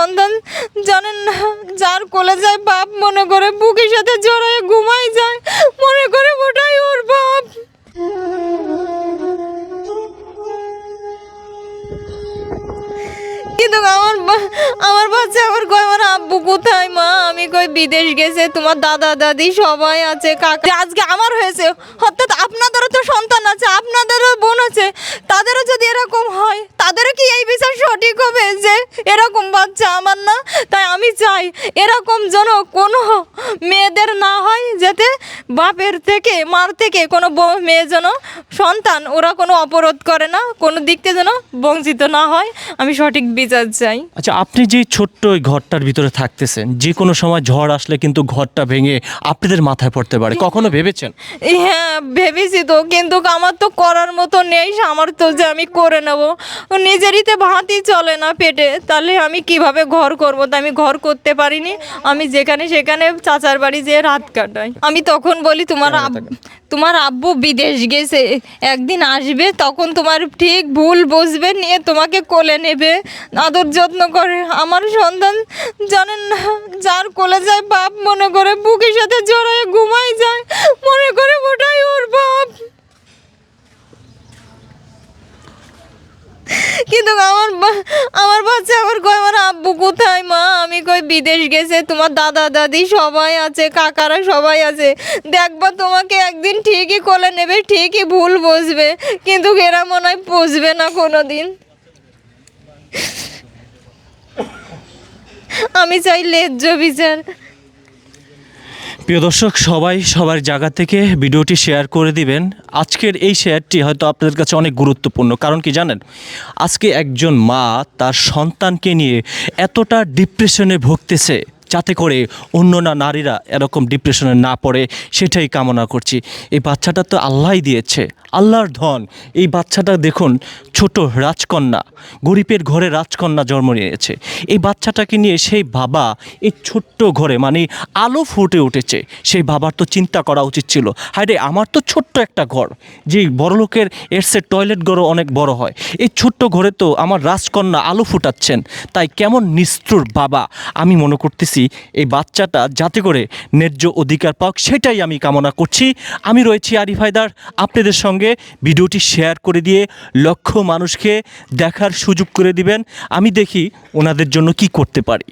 সন্তান জানেন না, যার কোলে যায় বাপ মনে করে, বুকের সাথে জড়ায় ঘুমাই যায়, মনে করে ওটাই ওর বাপ। কিন্তু আমার আমার বাচ্চা আমার কয়, আমার আব্বু কোথায় মা? আমি কই, বিদেশ গেছে, তোমার দাদা, দাদি সবাই আছে, কাকা আজকে আমার হয়েছে। অর্থাৎ আপনাদেরও তো সন্তান আছে, আপনাদেরও বোন আছে। তাদেরও যদি এরকম হয় তাদেরও কি এই বিচার সঠিক হবে যে এরকম বাচ্চা আমার না তাই চাই। এরকম যেন কোনো মেয়েদের না হয় যাতে বাপের থেকে মার থেকে কোনো মেয়ে যেন সন্তান ওরা কোনো অপরাধ করে না কোনো দিক থেকে যেন বঞ্চিত না হয়। আমি সঠিক বিচার চাই। আচ্ছা আপনি যে ছোট্ট ওই ঘরটার ভিতরে থাকতেছেন যে কোনো সময় ঝড় আসলে কিন্তু ঘরটা ভেঙে আপনাদের মাথায় পড়তে পারে। কখনো ভেবেছেন? হ্যাঁ ভেবেছি তো কিন্তু আমার তো করার মতো নেই সামর্থ্য যে আমি করে নেব। নিজেরইতে ভাতই চলে না পেটে তাহলে আমি কীভাবে ঘর করব? তা আমি ঘর করতে পারিনি। আমি যেখানে সেখানে চাচার বাড়ি যেয়ে রাত কাটাই। আমি তখন বলি তোমার তোমার আব্বু বিদেশ গেছে একদিন আসবে তখন তোমার ঠিক ভুল বুঝবে নিয়ে তোমাকে কোলে নেবে আদর যত্ন করে। আমার সন্তান জানেন না যার কোলে যায় বাপ মনে করে বুকের সাথে জড়ায় ঘুমাই যায় মনে করে ওটাই ওর বাপ। কিন্তু আমার আমার বিদেশ গেছে, তোমার দাদা, দাদি সবাই আছে, কাকারা সবাই আছে। দেখব তোমাকে একদিন ঠিকই কোলে নেবে, ঠিকই ভুল বসবে কিন্তু এরা মনে হয় বসবে না কোনো দিন আমি চাই লেজ্জ বিচার। প্রিয় দর্শক, সবাই সবার জায়গা থেকে ভিডিওটি শেয়ার করে দিবেন। আজকের এই শেয়ারটি হয়তো আপনাদের কাছে অনেক গুরুত্বপূর্ণ, কারণ কি জানেন? আজকে একজন মা তার সন্তানকে নিয়ে এতটা ডিপ্রেশনে ভুগতেছে। যাতে করে অন্য না নারীরা এরকম ডিপ্রেশনে না পড়ে, সেটাই কামনা করছি। এই বাচ্চাটা তো আল্লাহই দিয়েছে, আল্লাহর ধন। এই বাচ্চাটা দেখুন, ছোট রাজকন্যা, গরিবের ঘরে রাজকন্যা জন্ম নিয়েছে। এই বাচ্চাটাকে নিয়ে সেই বাবা এই ছোট্ট ঘরে মানে আলো ফুটে উঠেছে। সেই বাবার তো চিন্তা করা উচিত ছিল হায় রে আমার তো ছোট্ট একটা ঘর। যে বড়লোকের এর সে টয়লেট ঘরও অনেক বড় হয়। এই ছোট্ট ঘরে তো আমার রাজকন্যা আলো ফুটাচ্ছেন। তাই কেমন নিষ্ঠুর বাবা, আমি মনে করতেছি এই বাচ্চাটা যাতে করে ন্যায্য অধিকার পাক, সেটাই আমি কামনা করছি। আমি রয়েছি আরিফ হায়দার, আপনাদের সঙ্গে ভিডিওটি শেয়ার করে দিয়ে লক্ষ মানুষকে দেখার সুযোগ করে দিবেন। আমি দেখি ওনাদের জন্য কি করতে পারি।